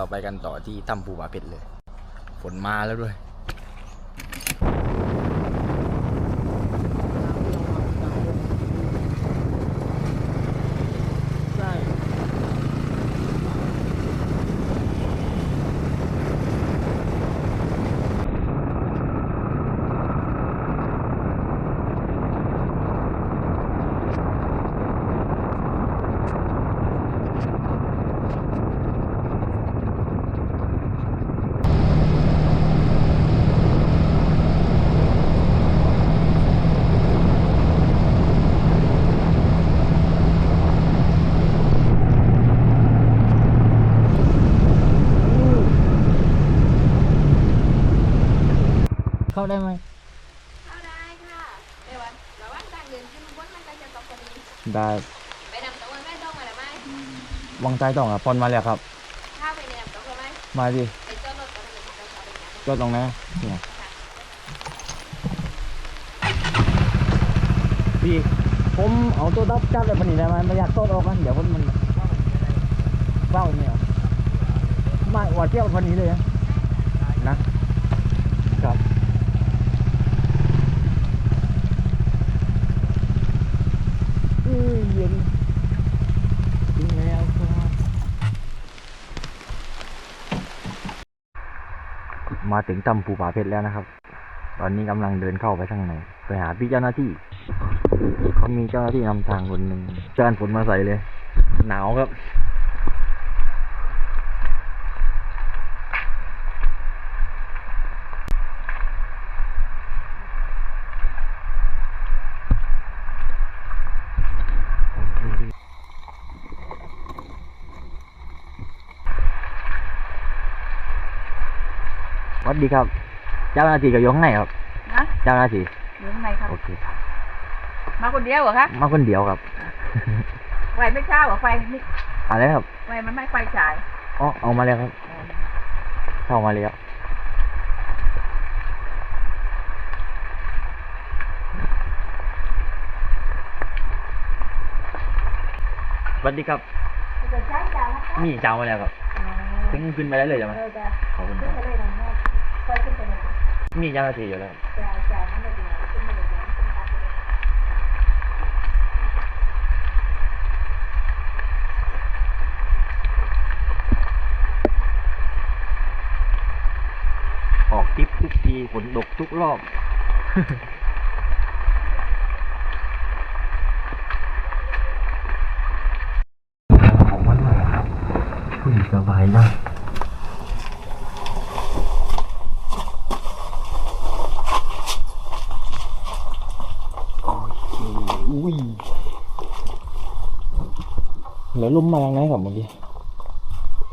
เดี๋ยวเราไปกันต่อที่ถ้ำภูผาเพชรเลย ฝนมาแล้วด้วย ใช่ เข้าได้ไหม เข้าได้ค่ะแต่ว่าระหว่างทางเดินขึ้นบนมันก็จะตกพอดี ได้ไปนำตะวันแม่ต้องมาหรือไม่วังใจต้องอะปอนมาแล้วครับถ้าไปในนำตะวันไหมมาดิไปเจอรถกันเลยจะเอาไปไหนจอดตรงนั้นเนี่ยพี่ผมเอาตัวดับจับเลยพันนี้ได้ไหมไม่อยากโต้ออกกันเดี๋ยวคนมันเบ้าเนี่ยไม่หวาดเที่ยวพันนี้เลยนะนะครับอื้อเย็นจริงแล้วครับ มา ถึงตำภูผาเพชรแล้วนะครับ ตอนนี้กำลังเดินเข้าไปข้างในไปหาพี่เจ้าหน้าที่เขามีเจ้าหน้าที่นำทางคนหนึ่งเจ้าฝนมาใส่เลย หนาวครับ วัสดีครับ เจ้าหน้าที่กับยงไหนครับ นะเจ้าหน้าที่อยู่ข้างในครับ โอเคมาคนเดียวเหรอคะมาคนเดียวครับ ไฟไม่เช่าเหรอไฟนี่อะไรครับไฟมันไม่ไฟฉายอ๋อเอามาแล้วครับเข้ามาแล้วสวัสดีครับจะใช้จานนะคะนี่จาวมาแล้วครับขึ้นขึ้นไปได้เลยใช่ไหมเออจะขอบคุณคขึ้รันบไปเลยนะ ไฟขึ้นไปเลยมีเจ้าหน้าที่อยู่แล้วจ่ายจ่ายนั่นเลยขึ้นไปเลยนะขึ้นไปเลยออกทริปทุกทีฝนตกทุกรอบของมันหน่อยครับคุยสบายนะโอเคอุ้ยแล้วลมมายังไงครับเมื่อกี้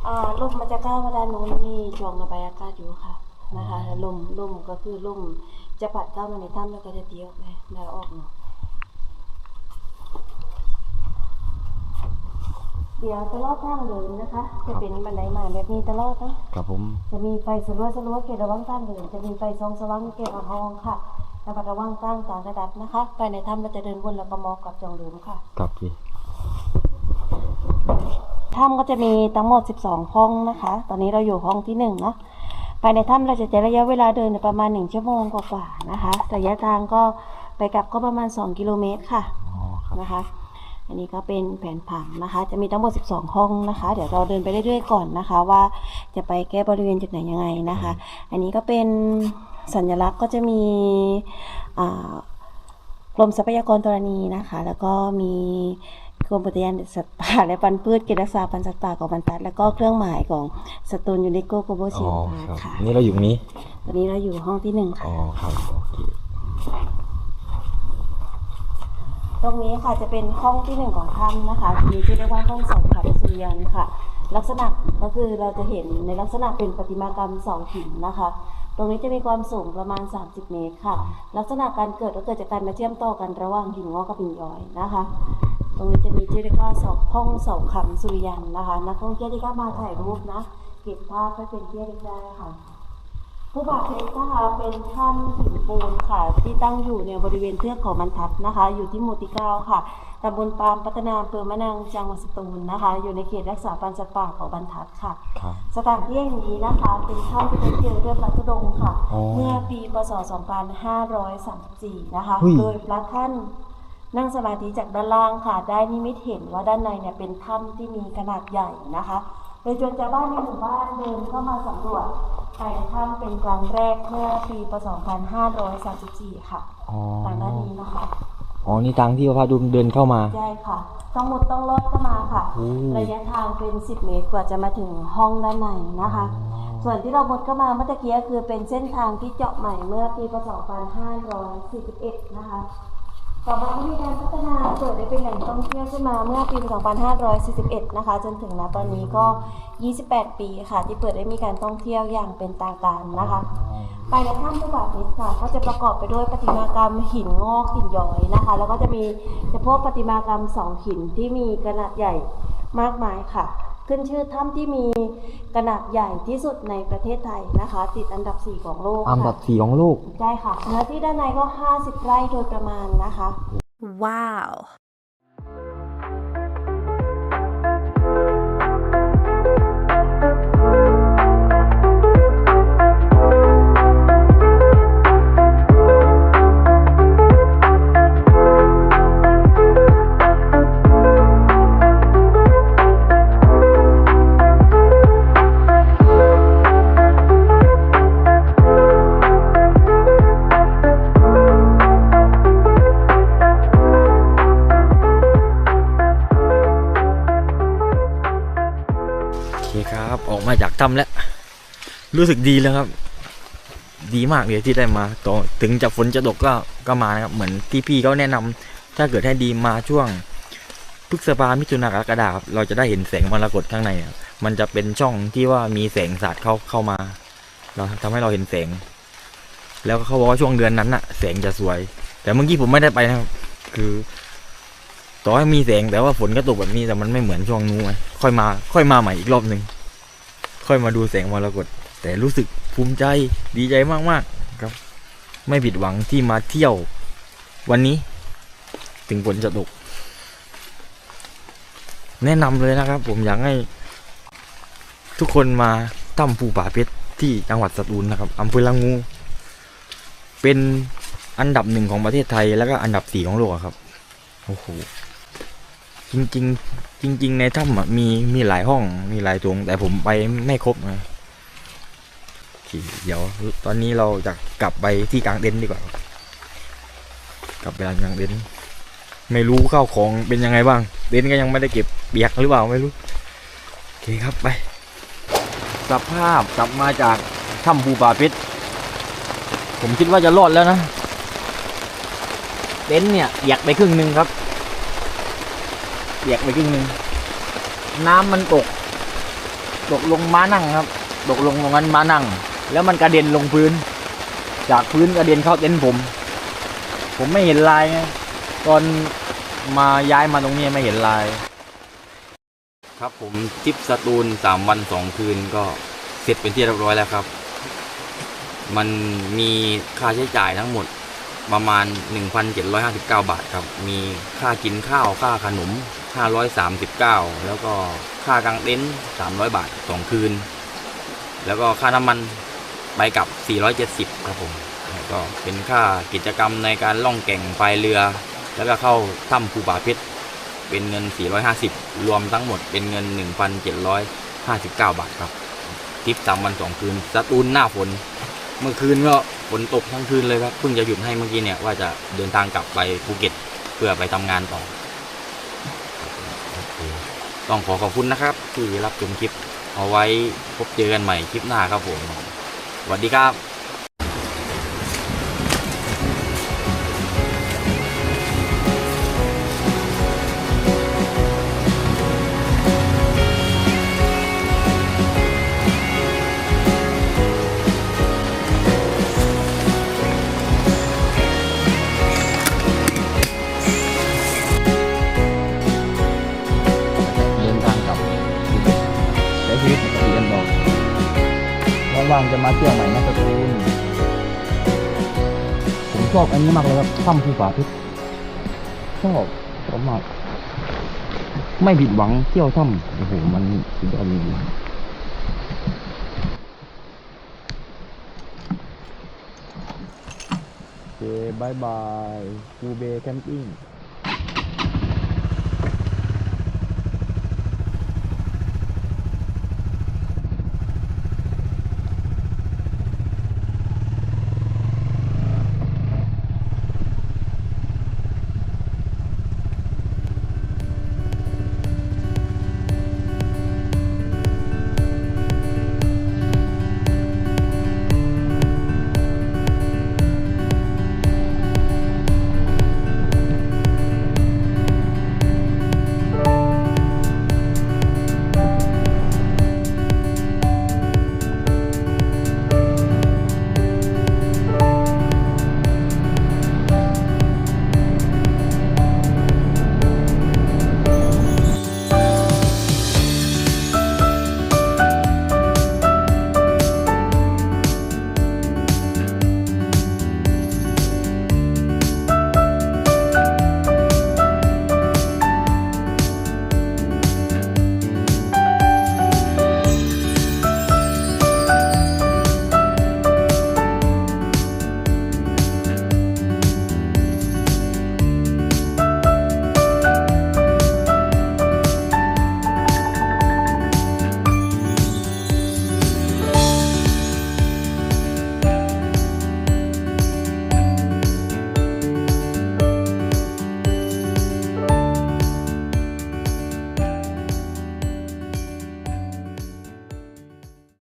อ่าลมมันจะก้าวมาด้านนู้นมีช่วงระบายอากาศอยู่ค่ะนะคะลมลมก็คือลมจะปัดเข้ามาในถ้ำแล้วก็จะตีออกไปได้ออกเนาะเดี๋ยวตลอดทางเดินนะคะ จะเป็นบันไดมาแบบนี้ตลอดนะครับผมจะมีไฟสลัวสลัวเกตระวังทางเดินจะมีไฟซองสว่างเกตห้องค่ะระมัดระวังตั้งต่างระดับนะคะภายในถ้ำเราจะเดินวนแล้วก็มองกับจองเดิมค่ะครับพี่ ถ้ำก็จะมีทั้งหมด 12 ห้องนะคะ ตอนนี้เราอยู่ห้องที่1เนาะภายในถ้ำเราจะใช้ระยะเวลาเดินประมาณ 1 ชั่วโมงกว่าๆนะคะ ระยะทางก็ไปกลับก็ประมาณ 2 กิโลเมตรค่ะนะคะ อันนี้ก็เป็นแผนผังนะคะ จะมีทั้งหมด 12 ห้องนะคะ เดี๋ยวเราเดินไปเรื่อยๆก่อนนะคะ ว่าจะไปแก้บริเวณจุดไหนยังไงนะคะ อันนี้ก็เป็นสัญลักษณ์ก็จะมีกรมทรัพยากรธรณีนะคะ แล้วก็มี กรมอุทยานสัตว์ป่าและพันธุ์พืชเขตรักษาพันธุ์สัตว์ป่าของบรรทัดแล้วก็เครื่องหมายของสตูนยูนิโกโกโบชิอ๋อพาครับค่ะนี่เราอยู่ตรงนี้ตอนนี้เราอยู่ห้องที่หนึ่งค่ะอ๋อครับโอเคตรงนี้ค่ะจะเป็นห้องที่หนึ่งของถ้ำนะคะมีชื่อเรียกว่าห้องสองขันสุริยันค่ะ ลักษณะก็คือเราจะเห็นในลักษณะเป็นประติมากรรมสองหินนะคะ ตรงนี้จะมีความสูงประมาณ 30 เมตรค่ะ ลักษณะการเกิดก็เกิดจากการมาเชื่อมต่อกันระหว่างหินงอกกับหินย้อยนะคะ ตรงนี้จะมีชื่อเรียกว่าสองห้องสองขันสุริยันนะคะ นักท่องเที่ยวที่เข้ามาถ่ายรูปนะเก็บภาพไว้เป็นที่ระลึกได้ค่ะตผู้บาเพชรนะคะเป็นถ้ำหินปูนค่ะ ที่ตั้งอยู่ในบริเวณเทือกเขาบรรทัดนะคะ อยู่ที่หมู่ที่เก้าค่ะตำบลปามพัฒนาอำเภอมะนังจังหวัดสตูลนะคะ อยู่ในเขตรักษาพันธุ์สัตว์ป่าเขาบรรทัดค่ะครับสถานที่แห่งนี้นะคะ เป็นถ้ำที่เป็นเจอด้วยพระธุดงค์ค่ะอ๋อเมื่อปีพศ 2534 นะคะเฮ้ยโดยพระท่าน นั่งสมาธิจากด้านล่างค่ะ ได้นิมิตเห็นว่าด้านในเนี่ยเป็นถ้ำที่มีขนาดใหญ่นะคะโดยชวนชาวบ้านในหมู่บ้านเดินเข้ามาสำรวจภายในถ้ำเป็นครั้งแรกเมื่อปีพศ2534 ค่ะอ๋อทางด้านนี้นะคะอ๋อนี่ทางที่พระดุลเดินเข้ามาใช่ค่ะต้องมุดต้องลอดเข้ามาค่ะโอ้ระยะทางเป็น 10 เมตรกว่าจะมาถึงห้องด้านในนะคะ ส่วนที่เรามุดเข้ามาเมื่อตะกี้คือเป็นเส้นทางที่เจาะใหม่เมื่อปีพศ2541 นะคะ ต่อมาก็มีการพัฒนาเปิดได้เป็นแหล่งท่องเที่ยวขึ้นมาเมื่อปี 2541 นะคะ จนถึงณตอนนี้ก็ 28 ปีค่ะ ที่เปิดได้มีการท่องเที่ยวอย่างเป็นทางการนะคะภายในถ้ำผู้บาทเพชรค่ะก็จะประกอบไปด้วยประติมากรรมหินงอกหินย้อยนะคะ แล้วก็จะมีเฉพาะประติมากรรมสองหินที่มีขนาดใหญ่มากมายค่ะ ขึ้นชื่อถ้ำที่มีขนาดใหญ่ที่สุดในประเทศไทยนะคะ ติดอันดับ 4 ของโลกอันดับค่ะสี่ของโลกได้ค่ะเนื้อที่ด้านในก็ 50 ไร่โดยประมาณนะคะ Wow. โจากถ้ำแล้ว รู้สึกดีแล้วครับ ดีมากเลยที่ได้มาต่อถึงจะฝนจะตกก็ก็มานะครับ เหมือนที่พี่เขาแนะนำถ้าเกิดให้ดีมาช่วงพฤษภามิถุนากรกฎาครับเราจะได้เห็นแสงมรกตข้างในมันจะเป็นช่องที่ว่ามีแสงสาดเข้าเข้ามา เราทำให้เราเห็นแสง แล้วเขาบอกว่าช่วงเดือนนั้นน่ะ แสงจะสวย แต่เมื่อกี้ผมไม่ได้ไปนะครับ คือต่อให้มีแสงแต่ว่าฝนก็ตกแบบนี้แต่มันไม่เหมือนช่วงนู้นไงค่อยมา ค่อยมาใหม่อีกรอบหนึ่ง ค่อยมาดูแสงมรกตแต่รู้สึกภูมิใจดีใจมากๆครับ ไม่ผิดหวังที่มาเที่ยว วันนี้ ถึงฝนจะตก แนะนำเลยนะครับ ผมอยากให้ ทุกคนมาถ้ำภูป่าเพชรที่จังหวัดสตูลนะครับอำเภอละงู เป็นอันดับหนึ่งของประเทศไทยแล้วก็อันดับสี่ของโลกครับโอ้โห จริงๆ จริง ๆ ในถ้ำอะมีมีหลายห้องมีหลายตรงแต่ผมไปไม่ครบไงเดี๋ยว ตอนนี้เราจะกลับไปที่กลางเต็นท์ดีกว่า กลับไปร้านกลางเต็นท์ไม่รู้ข้าวของเป็นยังไงบ้าง เต็นท์ก็ยังไม่ได้เก็บเปียกหรือเปล่าไม่รู้โอเคครับไปสภาพกลับมาจากถ้ำภูป่าเพชรผมคิดว่าจะรอดแล้วนะเต็นท์เนี่ยเปียกไปครึ่งหนึ่งครับ ปียกไปครึ่งหนึ่งน้ำมันตก ตกลงม้านั่งครับ ตกลงตรงนั้นม้านั่ง แล้วมันกระเด็นลงพื้น จากพื้นกระเด็นเข้าเต็นท์ผม ผมไม่เห็นลายไงตอนมาย้ายมาตรงนี้ไม่เห็นลาย ครับผมทริปสตูลสามวันสองคืนก็เสร็จเป็นที่เรียบร้อยแล้วครับ มันมีค่าใช้จ่ายทั้งหมดประมาณ 1,759 บาทครับ มีค่ากินข้าว ค่าขนม 539 แล้วก็ค่ากางเต็นท์300 บาท 2 คืน แล้วก็ค่าน้ำมันไปกลับ 470 ครับผมก็เป็นค่ากิจกรรมในการล่องแก่งพายเรือ แล้วก็เข้าถ้ำภูป่าเพชรเป็นเงิน 450 รวมทั้งหมดเป็นเงิน 1,759 บาทครับทริป3วัน2คืนสตูลหน้าฝน เมื่อคืนก็ฝนตกทั้งคืนเลยครับ เพิ่งจะหยุดให้เมื่อกี้เนี่ยว่าจะเดินทางกลับไปภูเก็ต เพื่อไปทำงานต่อ ต้องขอขอบคุณนะครับ ที่รับชมคลิป เอาไว้พบเจอกันใหม่คลิปหน้าครับผมสวัสดีครับางจะมาเที่ยวใหม่นะสตูลผมชอบอันนี้มากเลยครับถ้ำภูผาเพชรชอบชอบมากไม่ผิดหวังเที่ยวถ้ำโอ้โหมันสุดยอดจริงโอเคบายบายกูเบแคมปิ้ง